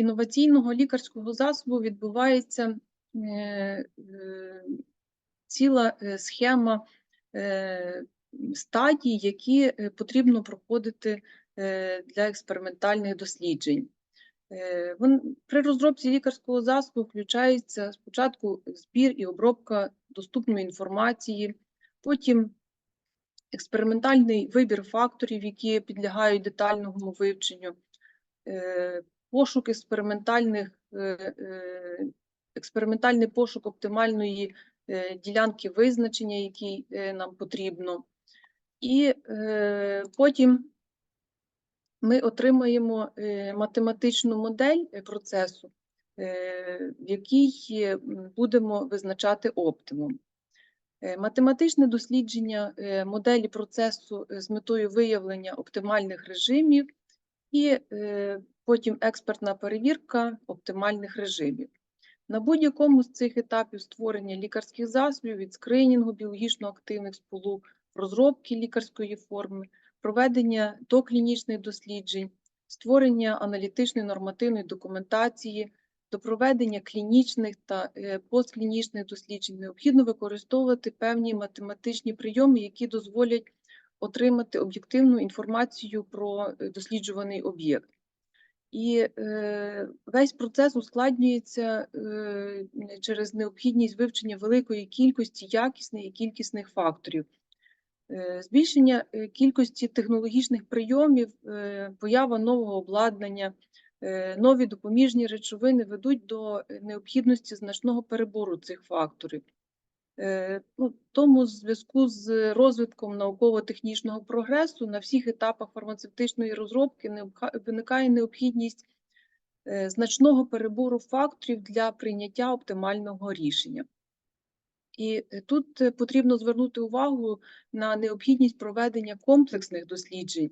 інноваційного лікарського засобу відбувається е, е, ціла е, схема стадій, які потрібно проходити для експериментальних досліджень. При розробці лікарського засобу включається спочатку збір і обробка доступної інформації, потім експериментальний вибір факторів, які підлягають детальному вивченню, пошук експериментальних, е, е, експериментальний пошук оптимальної е, ділянки визначення, який нам потрібно. І потім ми отримаємо математичну модель процесу, в якій будемо визначати оптимум. Математичне дослідження моделі процесу з метою виявлення оптимальних режимів і е, потім експертна перевірка оптимальних режимів. На будь-якому з цих етапів створення лікарських засобів від скринінгу біологічно активних сполук, розробки лікарської форми, проведення доклінічних досліджень, створення аналітичної нормативної документації, до проведення клінічних та е, постклінічних досліджень необхідно використовувати певні математичні прийоми, які дозволять отримати об'єктивну інформацію про е, досліджуваний об'єкт. І е, весь процес ускладнюється е, через необхідність вивчення великої кількості якісних і кількісних факторів. Е, Збільшення е, кількості технологічних прийомів, е, поява нового обладнання, е, нові допоміжні речовини ведуть до е, необхідності значного перебору цих факторів. Е, Ну, тому в зв'язку з розвитком науково-технічного прогресу на всіх етапах фармацевтичної розробки виникає необхідність е, значного перебору факторів для прийняття оптимального рішення. І е, тут потрібно звернути увагу на необхідність проведення комплексних досліджень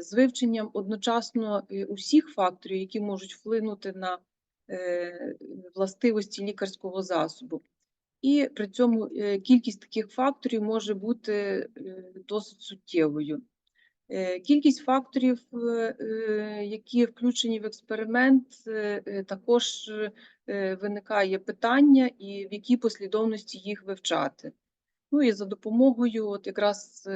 з вивченням одночасно усіх факторів, які можуть вплинути на властивості лікарського засобу. І при цьому е, кількість таких факторів може бути е, досить суттєвою. Е, Кількість факторів, які включені в експеримент, також виникає питання, і в якій послідовності їх вивчати. Ну і за допомогою от якраз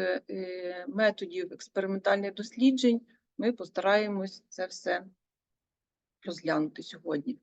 методів експериментальних досліджень ми постараємось це все розглянути сьогодні.